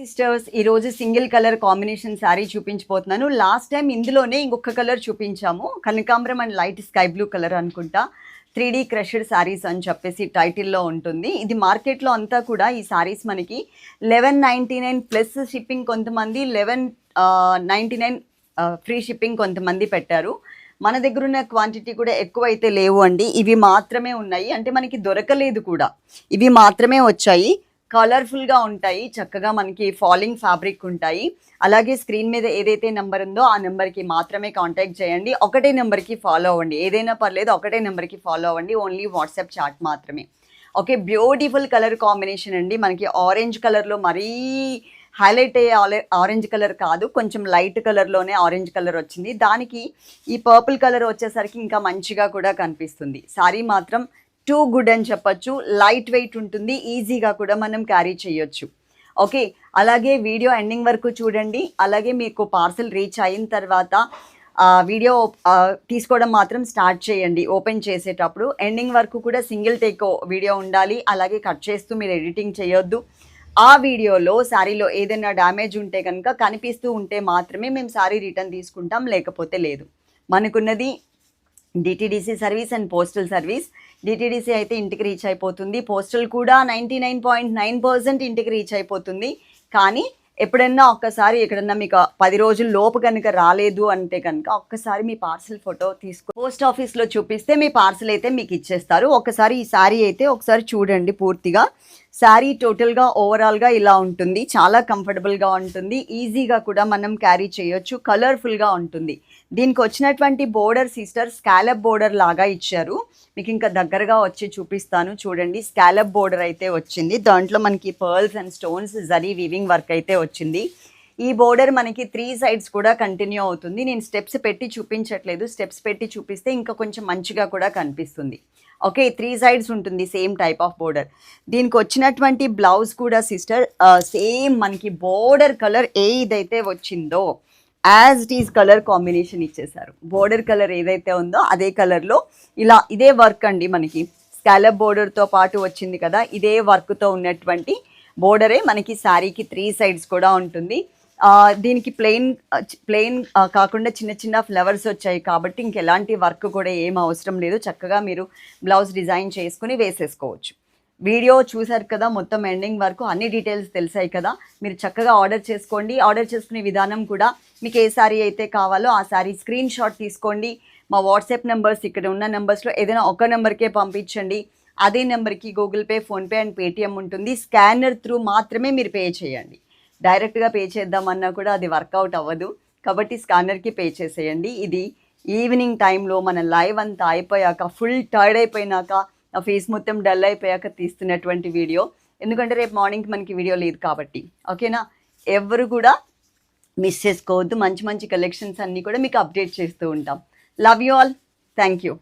Sisters ఈరోజు single colour combination sari చూపించబోతున్నాను last time ఇందులోనే ఇంకొక కలర్ చూపించాము. కనకాంబరం and light sky blue colour అనుకుంటా. త్రీ డీ క్రషడ్ శారీస్ అని చెప్పేసి టైటిల్లో ఉంటుంది. ఇది మార్కెట్లో అంతా కూడా ఈ శారీస్ మనకి eleven ninety nine plus shipping కొంతమంది eleven ninety nine free shipping కొంతమంది పెట్టారు. మన దగ్గర ఉన్న క్వాంటిటీ కూడా ఎక్కువ అయితే లేవు అండి. ఇవి మాత్రమే ఉన్నాయి. అంటే మనకి దొరకలేదు కూడా. ఇవి మాత్రమే వచ్చాయి. కలర్ఫుల్గా ఉంటాయి చక్కగా మనకి ఫాలింగ్ ఫ్యాబ్రిక్ ఉంటాయి. అలాగే స్క్రీన్ మీద ఏదైతే నెంబర్ ఉందో ఆ నెంబర్కి మాత్రమే కాంటాక్ట్ చేయండి. ఒకటే నెంబర్కి ఫాలో అవ్వండి. ఏదైనా పర్లేదు ఒకటే నెంబర్కి ఫాలో అవ్వండి. ఓన్లీ వాట్సాప్ చాట్ మాత్రమే. ఓకే బ్యూటిఫుల్ కలర్ కాంబినేషన్ అండి. మనకి ఆరెంజ్ కలర్లో మరీ హైలైట్ అయ్యే ఆరెంజ్ కలర్ కాదు. కొంచెం లైట్ కలర్లోనే ఆరెంజ్ కలర్ వచ్చింది. దానికి ఈ పర్పుల్ కలర్ వచ్చేసరికి ఇంకా మంచిగా కూడా కనిపిస్తుంది. సారీ మాత్రం టూ గుడ్ అని చెప్పొచ్చు. లైట్ వెయిట్ ఉంటుంది. ఈజీగా కూడా మనం క్యారీ చేయొచ్చు. ఓకే? అలాగే వీడియో ఎండింగ్ వరకు చూడండి. అలాగే మీకు పార్సల్ రీచ్ అయిన తర్వాత వీడియో తీసుకోవడం మాత్రం స్టార్ట్ చేయండి. ఓపెన్ చేసేటప్పుడు ఎండింగ్ వరకు కూడా సింగిల్ టేక్ వీడియో ఉండాలి. అలాగే కట్ చేస్తూ మీరు ఎడిటింగ్ చేయొద్దు. ఆ వీడియోలో శారీలో ఏదైనా డ్యామేజ్ ఉంటే కనుక కనిపిస్తూ ఉంటే మాత్రమే మేము శారీ రిటర్న్ తీసుకుంటాం. లేకపోతే లేదు. మనకున్నది DTDC service and postal service DTDC అయితే ఇంటికి రీచ్ అయిపోతుంది. పోస్టల్ కూడా ninety nine point nine percent ఇంటికి రీచ్ అయిపోతుంది. కానీ ఎప్పుడన్నా ఒక్కసారి ఎక్కడన్నా మీకు పది రోజుల లోపు కనుక రాలేదు అంటే కనుక ఒక్కసారి మీ పార్సిల్ ఫోటో తీసుకో పోస్ట్ ఆఫీస్లో చూపిస్తే మీ పార్సిల్ అయితే మీకు ఇచ్చేస్తారు. ఒకసారి ఈ శారీ అయితే ఒకసారి చూడండి పూర్తిగా. శారీ టోటల్గా ఓవరాల్గా ఇలా ఉంటుంది. చాలా కంఫర్టబుల్గా ఉంటుంది. ఈజీగా కూడా మనం క్యారీ చేయొచ్చు. కలర్ఫుల్గా ఉంటుంది. దీనికి వచ్చినటువంటి బోర్డర్ సిస్టర్ స్కాలప్ బోర్డర్ లాగా ఇచ్చారు. మీకు ఇంకా దగ్గరగా వచ్చి చూపిస్తాను. చూడండి స్కాలప్ బోర్డర్ అయితే వచ్చింది. దాంట్లో మనకి pearls and stones zari weaving work అయితే వచ్చింది. ఈ బోర్డర్ మనకి త్రీ సైడ్స్ కూడా కంటిన్యూ అవుతుంది. నేను స్టెప్స్ పెట్టి చూపించట్లేదు. స్టెప్స్ పెట్టి చూపిస్తే ఇంకా కొంచెం మంచిగా కూడా కనిపిస్తుంది. ఓకే త్రీ సైడ్స్ ఉంటుంది సేమ్ టైప్ ఆఫ్ బోర్డర్ దీనికి వచ్చినటువంటి బ్లౌజ్ కూడా సిస్టర్ సేమ్ మనకి బోర్డర్ కలర్ ఏ ఇదైతే వచ్చిందో as it is colour combination ఇచ్చేసారు బోర్డర్ కలర్ ఏదైతే ఉందో అదే కలర్లో ఇలా ఇదే వర్క్ అండి మనకి. స్కాలప్ బోర్డర్తో పాటు వచ్చింది కదా ఇదే వర్క్తో ఉన్నటువంటి బోర్డరే మనకి శారీకి త్రీ సైడ్స్ కూడా ఉంటుంది. దీనికి ప్లెయిన్ ప్లెయిన్ కాకుండా చిన్న చిన్న ఫ్లవర్స్ వచ్చాయి కాబట్టి ఇంకెలాంటి వర్క్ కూడా ఏం అవసరం లేదు. చక్కగా మీరు బ్లౌజ్ డిజైన్ చేసుకుని వేసేసుకోవచ్చు. వీడియో చూశారు కదా మొత్తం ఎండింగ్ వరకు అన్ని డీటెయిల్స్ తెలిసాయి కదా. మీరు చక్కగా ఆర్డర్ చేసుకోండి. ఆర్డర్ చేసుకునే విధానం కూడా మీకు ఏ శారీ అయితే కావాలో ఆ శారీ స్క్రీన్ షాట్ తీసుకోండి. మా వాట్సాప్ నెంబర్స్ ఇక్కడ ఉన్న నెంబర్స్లో ఏదైనా ఒక నెంబర్కే పంపించండి. అదే నెంబర్కి Google Pay PhonePe and Paytm ఉంటుంది. స్కానర్ త్రూ మాత్రమే మీరు పే చేయండి. డైరెక్ట్గా పే చేద్దామన్నా కూడా అది వర్కౌట్ అవ్వదు. కాబట్టి స్కానర్కి పే చేసేయండి. ఇది ఈవినింగ్ టైంలో మన లైవ్ అంతా అయిపోయాక ఫుల్ టైర్డ్ అయిపోయినాక నా ఫేస్ మొత్తం డల్ అయిపోయాక తీస్తున్నటువంటి వీడియో. ఎందుకంటే రేపు మార్నింగ్ మనకి వీడియో లేదు కాబట్టి. ఓకేనా? ఎవరు కూడా మిస్ చేసుకోవద్దు. మంచి మంచి కలెక్షన్స్ అన్నీ కూడా మీకు అప్డేట్ చేస్తూ ఉంటాం. Love you all thank you